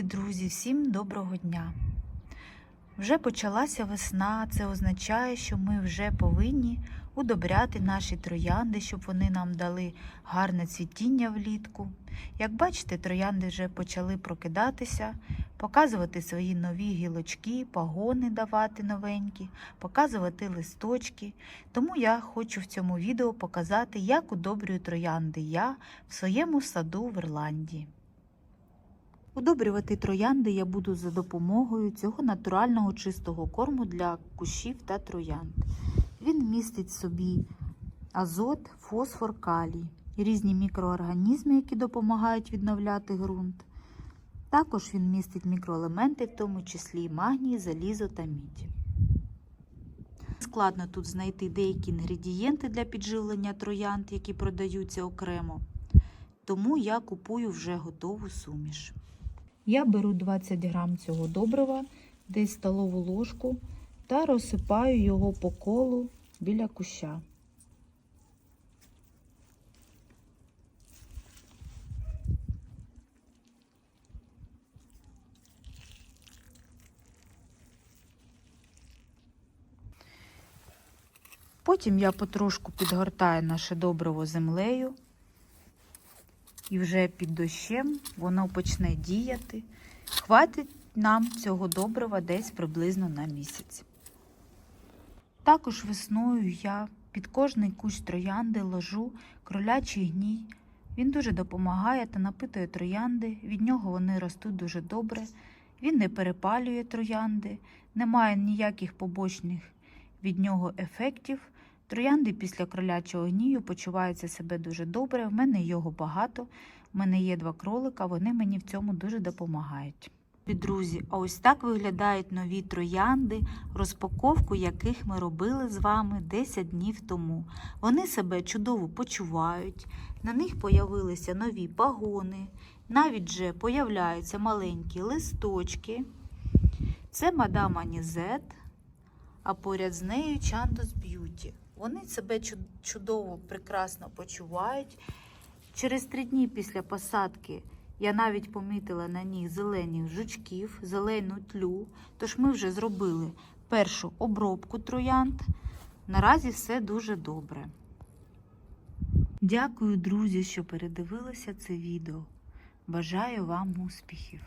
Друзі, всім доброго дня! Вже почалася весна, це означає, що ми вже повинні удобряти наші троянди, щоб вони нам дали гарне цвітіння влітку. Як бачите, троянди вже почали прокидатися, показувати свої нові гілочки, пагони давати новенькі, показувати листочки. Тому я хочу в цьому відео показати, як удобрюю троянди я в своєму саду в Ірландії. Удобрювати троянди я буду за допомогою цього натурального чистого корму для кущів та троянд. Він містить собі азот, фосфор, калій різні мікроорганізми, які допомагають відновляти ґрунт. Також він містить мікроелементи, в тому числі магній, залізо та мідь. Складно тут знайти деякі інгредієнти для підживлення троянд, які продаються окремо. Тому я купую вже готову суміш. Я беру 20 грам цього добрива, десь столову ложку, та розсипаю його по колу біля куща. Потім я потрошку підгортаю наше добриво землею. І вже під дощем воно почне діяти. Хватить нам цього добрива десь приблизно на місяць. Також весною я під кожний кущ троянди ложу кролячий гній. Він дуже допомагає та напитує троянди, від нього вони ростуть дуже добре. Він не перепалює троянди, не має ніяких побочних від нього ефектів. Троянди після кролячого гнію почуваються себе дуже добре. В мене його багато. У мене є два кролика, вони мені в цьому дуже допомагають. Друзі, а ось так виглядають нові троянди, розпаковку яких ми робили з вами 10 днів тому. Вони себе чудово почувають, на них появилися нові пагони, навіть вже появляються маленькі листочки. Це мадам Анізет, а поряд з нею Чандос Б'юті. Вони себе чудово, прекрасно почувають. Через три дні після посадки я навіть помітила на них зелені жучків, зелену тлю. Тож ми вже зробили першу обробку троянд. Наразі все дуже добре. Дякую, друзі, що передивилися це відео. Бажаю вам успіхів!